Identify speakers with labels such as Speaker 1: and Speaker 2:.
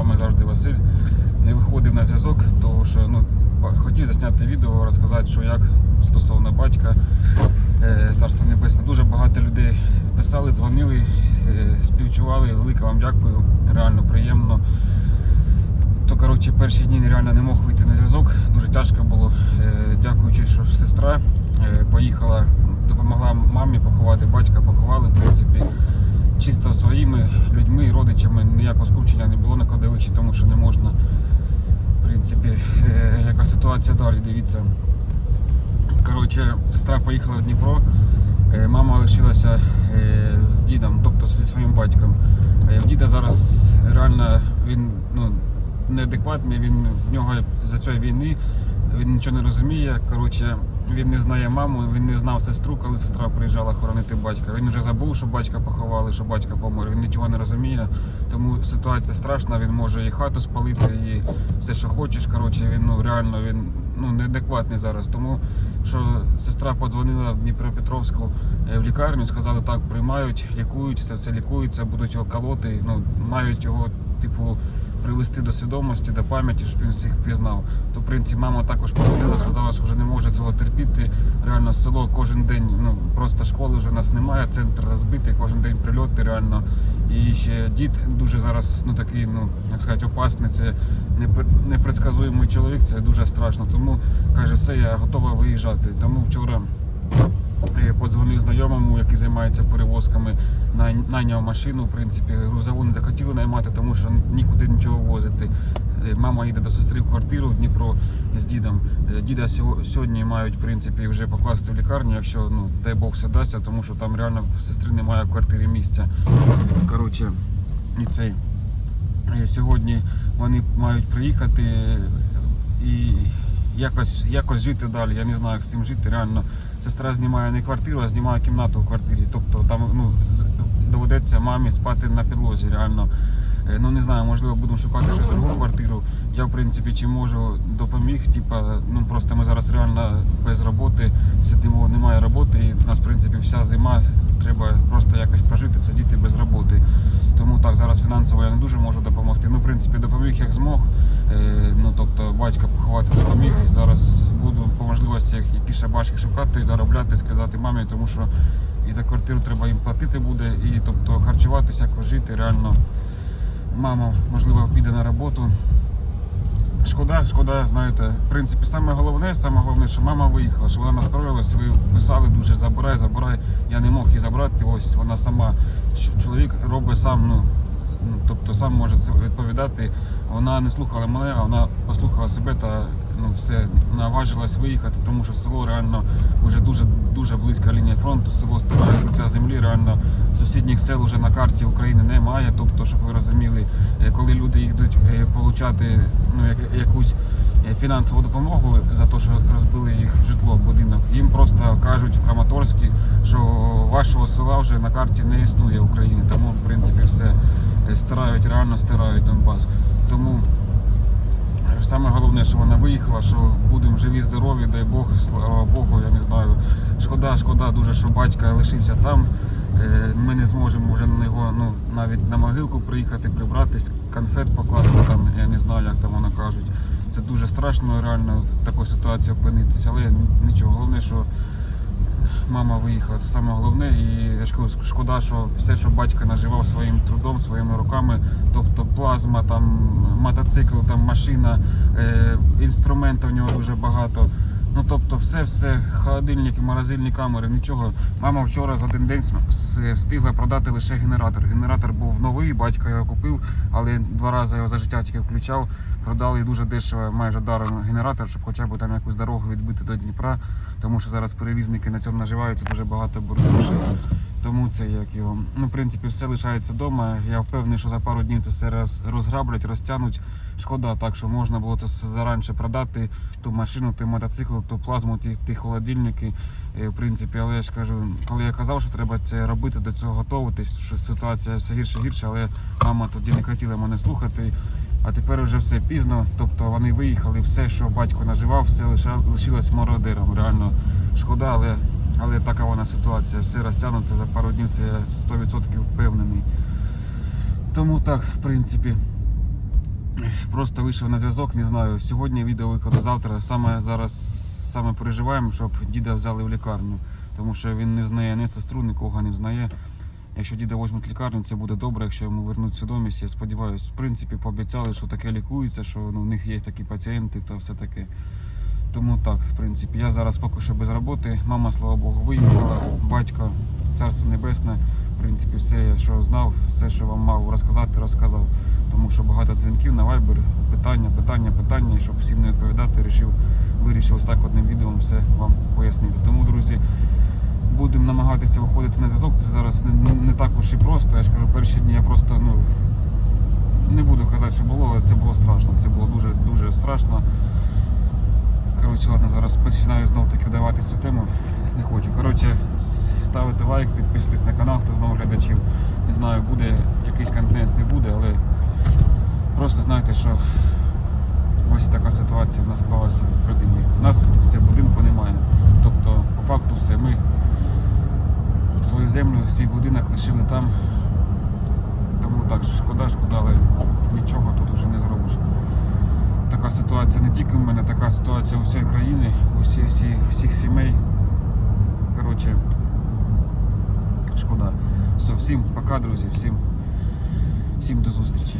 Speaker 1: вами завжди Василь. Не виходив на зв'язок, тому що ну, хотів засняти відео, розказати, що як стосовно батька. Е, Царство Небесне. Дуже багато людей писали, дзвонили, е, співчували. Велике вам дякую. Реально приємно. То коротше, перші дні реально не мог вийти на зв'язок. Дуже тяжко було. Е, Дякуючи, що сестра поїхала, допомогла мамі поховати, батька поховали, в принципі, чисто своїми людьми, родичами. Ніякого скупчення не було на кладовищі, тому що не можна. В принципі, е, яка ситуація далі, дивіться. Коротше, сестра поїхала в Дніпро, е, мама лишилася е, з дідом, тобто зі своїм батьком. Е, діда зараз реально він ну, неадекватний, він в нього за цієї війни він нічого не розуміє. Коротше, він не знає маму, він не знав сестру, коли сестра приїжджала хоронити батька. Він вже забув, що батька поховали, що батька помер. Він нічого не розуміє. Тому ситуація страшна, він може і хату спалити, і все, що хочеш. Коротше, він ну реально він ну неадекватний зараз. Тому що сестра подзвонила в Дніпропетровську е, в лікарню, сказали, так приймають, лікують, це все лікується, будуть його колоти. Ну мають його, типу, привести до свідомості, до пам'яті, щоб він всіх пізнав. То в принципі мама також подзвонила, сказала, що вже не може цього терпіти. Реально село кожен день, ну просто школи вже нас немає, центр розбитий, кожен день прильоти реально. І ще дід дуже зараз, ну такий, ну як сказати, опасний. Це непредсказуємий чоловік, це дуже страшно. Тому каже, все, я готова виїжджати. Тому вчора подзвонив знайомому, який займається перевозками, най- найняв машину. В принципі, грузову не захотіли наймати, тому що нікуди нічого возити. Е, Мама їде до сестри в квартиру в Дніпро з дідом. Е, Діда сьогодні мають в принципі вже покласти в лікарню, якщо ну дай Бог все дасться, тому що там реально сестри немає в квартирі місця. Коротше, і цей е, сьогодні вони мають приїхати і якось, якось жити далі. Я не знаю, як з цим жити. Реально, сестра знімає не квартиру, а знімає кімнату в квартирі. Тобто там ну, доведеться мамі спати на підлозі. Реально. Е, Ну не знаю, можливо, будемо шукати щось другу квартиру. Я в принципі чи можу допоміг. Типа, ну просто ми зараз реально без роботи сидимо, немає роботи, і у нас в принципі вся зима. Треба просто якось прожити, сидіти без роботи. Тому так, зараз фінансово я не дуже можу допомогти. Ну, в принципі, допоміг як змог. Е, ну тобто батька поховати допоміг. Зараз буду по можливості як- які ще башки шукати, заробляти, скидати мамі, тому що і за квартиру треба їм платити буде, і тобто харчуватися, жити реально. Мама, можливо, піде на роботу. Шкода, шкода, знаєте, в принципі, саме головне, саме головне, що мама виїхала, що вона настроїлась, ви писали дуже забирай, забирай. Я не мог її забрати. Ось вона сама чоловік робить сам, ну, тобто сам може це відповідати. Вона не слухала мене, а вона послухала себе та ну все наважилась виїхати, тому що село реально вже дуже дуже близька лінія фронту. Село стирає з лиця землі. Реально сусідніх сел вже на карті України немає. Тобто, щоб ви розуміли, е, коли люди їдуть е, получати ну якусь е, фінансову допомогу за те, що розбили їх житло, будинок, їм просто кажуть в Краматорській, що вашого села вже на карті не існує в Україні. Тому е, стирають, реально стирають Донбас. Тому е, саме головне, що вона виїхала, що будемо живі, здорові, дай Бог, слава Богу, я не знаю. Шкода, шкода дуже, що батька лишився там. Е, Ми не зможемо вже на нього ну, навіть на могилку приїхати, прибратись, конфет покласти там, я не знаю, як там воно кажуть. Це дуже страшно реально в такій ситуації опинитися, але нічого, головне, що мама виїхала. Це саме головне. І шкода, що все, що батько наживав своїм трудом, своїми руками, тобто плазма, там мотоцикл, там машина, е, інструментів в нього дуже багато. Ну тобто, все, все, холодильники, морозильні камери, нічого. Мама вчора за один день встигла продати лише генератор. Генератор був новий, батько його купив, але два рази його за життя тільки включав. Продали дуже дешево, майже даром генератор, щоб хоча б там якусь дорогу відбити до Дніпра, тому що зараз перевізники на цьому наживаються, дуже багато грошей. Тому це як його. Ну, в принципі, все лишається вдома. Я впевнений, що за пару днів це все роз, розграблять, розтягнуть. Шкода, так що можна було це все заранше продати, ту машину, той мотоцикл, ту плазму, ті, ті холодильники. Е, В принципі, але я ж кажу, коли я казав, що треба це робити, до цього готуватись, що ситуація все гірше гірше, але мама тоді не хотіла мене слухати. А тепер вже все пізно. Тобто вони виїхали, все, що батько наживав, все лишилось мародером. Реально шкода, але, але така вона ситуація. Все розтягнуться за пару днів, це я 100% впевнений. Тому так, в принципі. Просто вийшов на зв'язок, не знаю. Сьогодні відео викладу завтра. Саме зараз саме переживаємо, щоб діда взяли в лікарню. Тому що він не знає ні сестру, нікого не знає. Якщо діда візьмуть лікарню, це буде добре, якщо йому вернуть свідомість. Я сподіваюся, в принципі, пообіцяли, що таке лікується, що ну, в них є такі пацієнти та все таке. Тому так, в принципі, я зараз поки що без роботи. Мама, слава Богу, виїхала, батько, царство небесне. В принципі, все, що знав, все, що вам мав розказати, розказав. Тому що багато дзвінків на Viber, питання, питання, питання, і щоб всім не відповідати, вирішив, вирішив ось так одним відео все вам пояснити. Тому, друзі, будемо намагатися виходити на зв'язок. Це зараз не, не, не так уж і просто. Я ж кажу, перші дні я просто ну, не буду казати, що було, але це було страшно. Це було дуже дуже страшно. Коротше, ладно, зараз починаю знов таки вдавати цю тему. Не хочу. Коротше, ставити лайк, підписуйтесь на канал, хто знову глядачів. Не знаю, буде якийсь контент, не буде, але просто знайте, що ось така ситуація в нас склалася в родині. У нас все будинку немає. Тобто, по факту, все. Ми свою землю, свій будинок лишили там. Тому так, шкода, шкода, але нічого тут уже не зробиш. Така ситуація не тільки в мене, така ситуація у всій країні, у всі, всі, всіх сімей. Коротше, шкода. Все, всім пока, друзі, всім, всім до зустрічі.